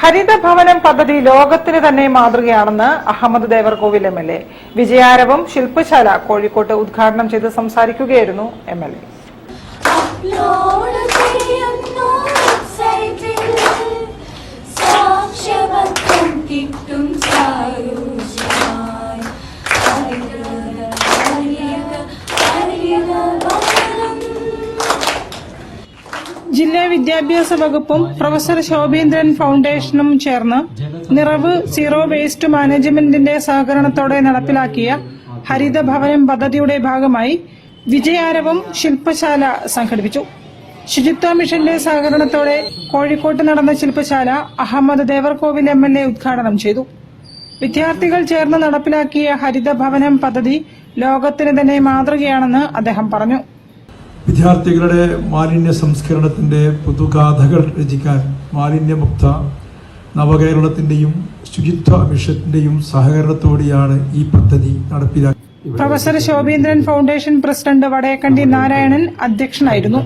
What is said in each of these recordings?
ഹരിത ഭവനം പദ്ധതി ലോകത്തിന് തന്നെ മാതൃകയാണെന്ന് Ahamed Devarkovil M L A വിജയാരവം ശില്പശാല കോഴിക്കോട്ട് ഉദ്ഘാടനം ചെയ്ത് സംസാരിക്കുകയായിരുന്നു എം എൽ എ. കിട്ടും ജില്ലാ വിദ്യാഭ്യാസ വകുപ്പും പ്രൊഫസർ ശോഭീന്ദ്രൻ ഫൗണ്ടേഷനും ചേർന്ന് നിറവ് സീറോ വേസ്റ്റ് മാനേജ്മെന്റിന്റെ സഹകരണത്തോടെ നടപ്പിലാക്കിയ ഹരിതഭവനം പദ്ധതിയുടെ ഭാഗമായി വിജയാരവം ശില്പശാല സംഘടിപ്പിച്ചു. ശുചിത്വ മിഷന്റെ സഹകരണത്തോടെ കോഴിക്കോട്ട് നടന്ന ശില്പശാല Ahamed Devarkovil M L A ഉദ്ഘാടനം ചെയ്തു. വിദ്യാർത്ഥികൾ ചേർന്ന് നടപ്പിലാക്കിയ ഹരിതഭവനം പദ്ധതി ലോകത്തിന് തന്നെ മാതൃകയാണെന്ന് അദ്ദേഹം പറഞ്ഞു. വിദ്യാർത്ഥികളുടെ മാലിന്യ സംസ്കരണത്തിന്റെ പുതുഗാഥകൾ രചിക്കാൻ മാലിന്യമുക്ത നവകേരളത്തിന്റെയും ശുചിത്വ മിഷത്തിന്റെയും സഹകരണത്തോടെയാണ് ഈ പദ്ധതി നടപ്പിലാക്കി professor Sobheendran foundation president Vadayakandi Narayanan അധ്യക്ഷനായിരുന്നു.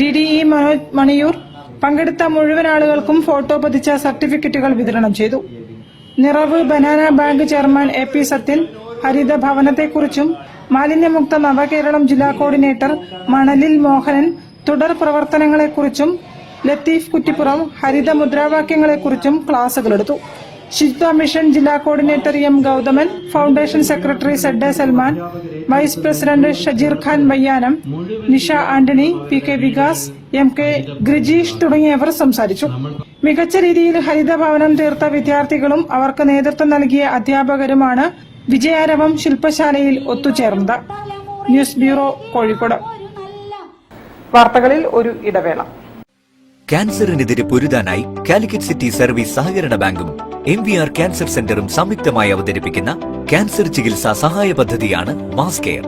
D D E Manoj Maniyur പങ്കെടുത്ത മുഴുവൻ ആളുകൾക്കും ഫോട്ടോ പതിച്ച സർട്ടിഫിക്കറ്റുകൾ വിതരണം ചെയ്തു. Niravu banana bank chairman A P Sathyan ഹരിത ഭവനത്തെക്കുറിച്ചും മാലിന്യമുക്ത നവകേരളം ജില്ലാ കോർഡിനേറ്റർ മണലിൽ മോഹനൻ തുടർ പ്രവർത്തനങ്ങളെക്കുറിച്ചും ലത്തീഫ് കുറ്റിപ്പുറം ഹരിത മുദ്രാവാക്യങ്ങളെക്കുറിച്ചും ക്ലാസുകളെടുത്തു. ശുചിത്വ മിഷൻ ജില്ലാ coordinator M Gauthaman foundation secretary സെഡ്ഡ Salman vice president Shajeer Khan Vayyanam Nisha Antony P K Vikas M K Grijeesh തുടങ്ങിയവർ സംസാരിച്ചു. മികച്ച രീതിയിൽ ഹരിതഭവനം തീർത്ത വിദ്യാർത്ഥികളും അവർക്ക് നേതൃത്വം നൽകിയ അധ്യാപകരുമാണ് വിജയാരവം ശില്പശാലയിൽ ഒത്തുചേർന്നത്. News bureau Kozhikode. വാർത്തകളിൽ ഒരു ഇടവേള. ക്യാൻസറിനെതിരെ പൊരുതാനായി കാലിക്കറ്റ് സിറ്റി സർവീസ് സഹകരണ ബാങ്കും എം വി ആർ ക്യാൻസർ സെന്ററും സംയുക്തമായി അവതരിപ്പിക്കുന്ന ക്യാൻസർ ചികിത്സാ സഹായ പദ്ധതിയാണ് മാസ് കെയർ